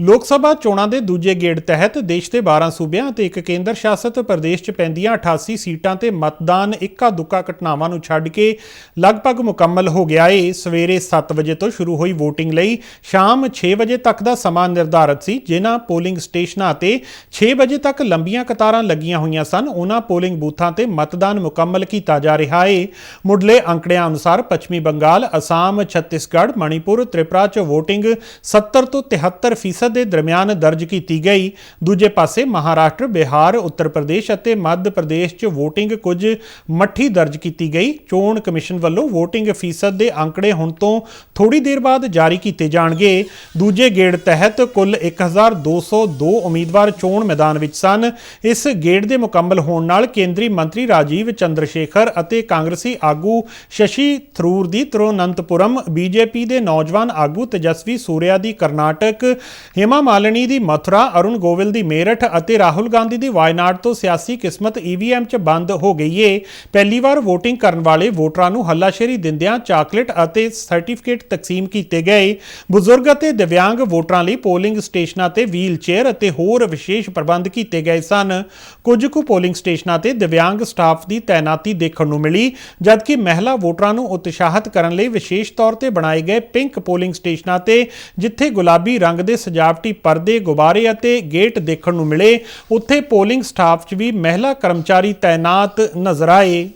ਲੋਕ ਸਭਾ ਚੋਣਾਂ ਦੇ ਦੂਜੇ ਗੇੜ ਤਹਿਤ ਦੇਸ਼ ਦੇ 12 ਸੂਬਿਆਂ ਅਤੇ ਇੱਕ ਕੇਂਦਰ ਸ਼ਾਸਤ ਪ੍ਰਦੇਸ਼ 'ਚ ਪੈਂਦੀਆਂ 88 ਸੀਟਾਂ ਤੇ ਮਤਦਾਨ ਇੱਕਾ ਦੁੱਕਾ ਘਟਨਾਵਾਂ ਨੂੰ ਛੱਡ ਕੇ ਲਗਭਗ ਮੁਕੰਮਲ ਹੋ ਗਿਆ ਏ। ਸਵੇਰੇ 7 ਵਜੇ ਤੋਂ ਸ਼ੁਰੂ ਹੋਈ VOTING ਲਈ ਸ਼ਾਮ 6 ਵਜੇ ਤੱਕ ਦਾ ਸਮਾਂ ਨਿਰਧਾਰਤ ਸੀ, ਜਿਨ੍ਹਾਂ ਪੋਲਿੰਗ ਸਟੇਸ਼ਨਾਂ ਤੇ 6 ਵਜੇ ਤੱਕ ਲੰਬੀਆਂ ਕਤਾਰਾਂ ਲੱਗੀਆਂ ਹੋਈਆਂ ਸਨ। ਉਹਨਾਂ ਪੋਲਿੰਗ ਬੂਥਾਂ ਤੇ ਮਤਦਾਨ ਮੁਕੰਮਲ ਕੀਤਾ ਜਾ ਰਿਹਾ ਏ। ਮੁੱਢਲੇ ਅੰਕੜਿਆਂ ਅਨੁਸਾਰ ਪੱਛਮੀ ਬੰਗਾਲ, ਅਸਾਮ, ਛੱਤੀਸਗੜ੍ਹ, ਮਣੀਪੁਰ, ਤ੍ਰਿਪੁਰਾ 'ਚ VOTING 70 ਤੋਂ 73% ਦੇ ਦਰਮਿਆਨ ਦਰਜ ਕੀਤੀ ਗਈ। ਦੂਜੇ ਪਾਸੇ ਮਹਾਰਾਸ਼ਟਰ, ਬਿਹਾਰ, ਉੱਤਰ ਪ੍ਰਦੇਸ਼ ਅਤੇ ਮੱਧ ਪ੍ਰਦੇਸ਼ 'ਚ VOTING ਕੁਝ ਮੱਠੀ ਦਰਜ ਕੀਤੀ ਗਈ। ਚੋਣ ਕਮਿਸ਼ਨ ਵੱਲੋਂ VOTING ਫੀਸਦ ਦੇ ਅੰਕੜੇ ਹੁਣ ਤੋਂ ਥੋੜੀ ਦੇਰ ਬਾਅਦ ਜਾਰੀ ਕੀਤੇ ਜਾਣਗੇ। ਦੂਜੇ ਗੇੜ ਤਹਿਤ ਕੁੱਲ 1202 ਉਮੀਦਵਾਰ ਚੋਣ ਮੈਦਾਨ ਵਿੱਚ ਸਨ। ਇਸ ਗੇੜ ਦੇ ਮੁਕੰਮਲ ਹੋਣ ਨਾਲ ਕੇਂਦਰੀ ਮੰਤਰੀ ਰਾਜੀਵ ਚੰਦਰ ਸ਼ੇਖਰ ਅਤੇ ਕਾਂਗਰਸੀ ਆਗੂ ਸ਼ਸ਼ੀ ਥਰੂਰ ਦੀ ਤਿਰੂਅਨੰਤਪੁਰਮ, ਬੀਜੇਪੀ ਦੇ ਨੌਜਵਾਨ ਆਗੂ ਤੇਜਸਵੀ ਸੂਰਿਆ ਦੀ ਕਰਨਾਟਕ ਹੇਮਾ ਮਾਲਿਨੀ ਦੀ ਮਥੁਰਾ, ਅਰੁਣ ਗੋਵਿਲ ਦੀ ਮੇਰਠ ਅਤੇ ਰਾਹੁਲ ਗਾਂਧੀ ਦੀ ਵਾਇਨਾਡ ਤੋਂ ਸਿਆਸੀ ਕਿਸਮਤ ਈਵੀਐਮ 'ਚ ਬੰਦ ਹੋ ਗਈ ਏ। ਪਹਿਲੀ ਵਾਰ VOTING ਕਰਨ ਵਾਲੇ ਵੋਟਰਾਂ ਨੂੰ ਹੱਲਾਸ਼ੇਰੀ ਦਿੰਦਿਆਂ ਚਾਕਲੇਟ ਅਤੇ ਸਰਟੀਫਿਕੇਟ ਤਕਸੀਮ ਕੀਤੇ ਗਏ। ਬਜ਼ੁਰਗ ਅਤੇ ਦਿਵਿਆਂਗ ਵੋਟਰਾਂ ਲਈ ਪੋਲਿੰਗ ਸਟੇਸ਼ਨਾਂ ਤੇ ਵੀਲ ਚੇਅਰ ਅਤੇ ਹੋਰ ਵਿਸ਼ੇਸ਼ ਪ੍ਰਬੰਧ ਕੀਤੇ ਗਏ ਸਨ। ਕੁਝ ਕੁ ਪੋਲਿੰਗ ਸਟੇਸ਼ਨਾਂ ਤੇ ਦਿਵਿਆਂਗ ਸਟਾਫ ਦੀ ਤਾਇਨਾਤੀ ਦੇਖਣ ਨੂੰ ਮਿਲੀ, ਜਦਕਿ ਮਹਿਲਾ ਵੋਟਰਾਂ ਨੂੰ ਉਤਸ਼ਾਹਿਤ ਕਰਨ ਲਈ ਵਿਸ਼ੇਸ਼ ਤੌਰ ਤੇ ਬਣਾਏ ਗਏ ਪਿੰਕ ਪੋਲਿੰਗ ਸਟੇਸ਼ਨਾਂ ਤੇ, ਜਿੱਥੇ ਗੁਲਾਬੀ ਰੰਗ ਦੇ ਸਜਾ ਸਜਾਵਟੀ ਪਰਦੇ ਗੁਬਾਰੇ ਅਤੇ ਗੇਟ ਦੇਖਣ ਨੂੰ ਮਿਲੇ, ਉੱਥੇ ਪੋਲਿੰਗ ਸਟਾਫ 'ਚ ਵੀ ਮਹਿਲਾ ਕਰਮਚਾਰੀ ਤਾਇਨਾਤ ਨਜ਼ਰ ਆਏ।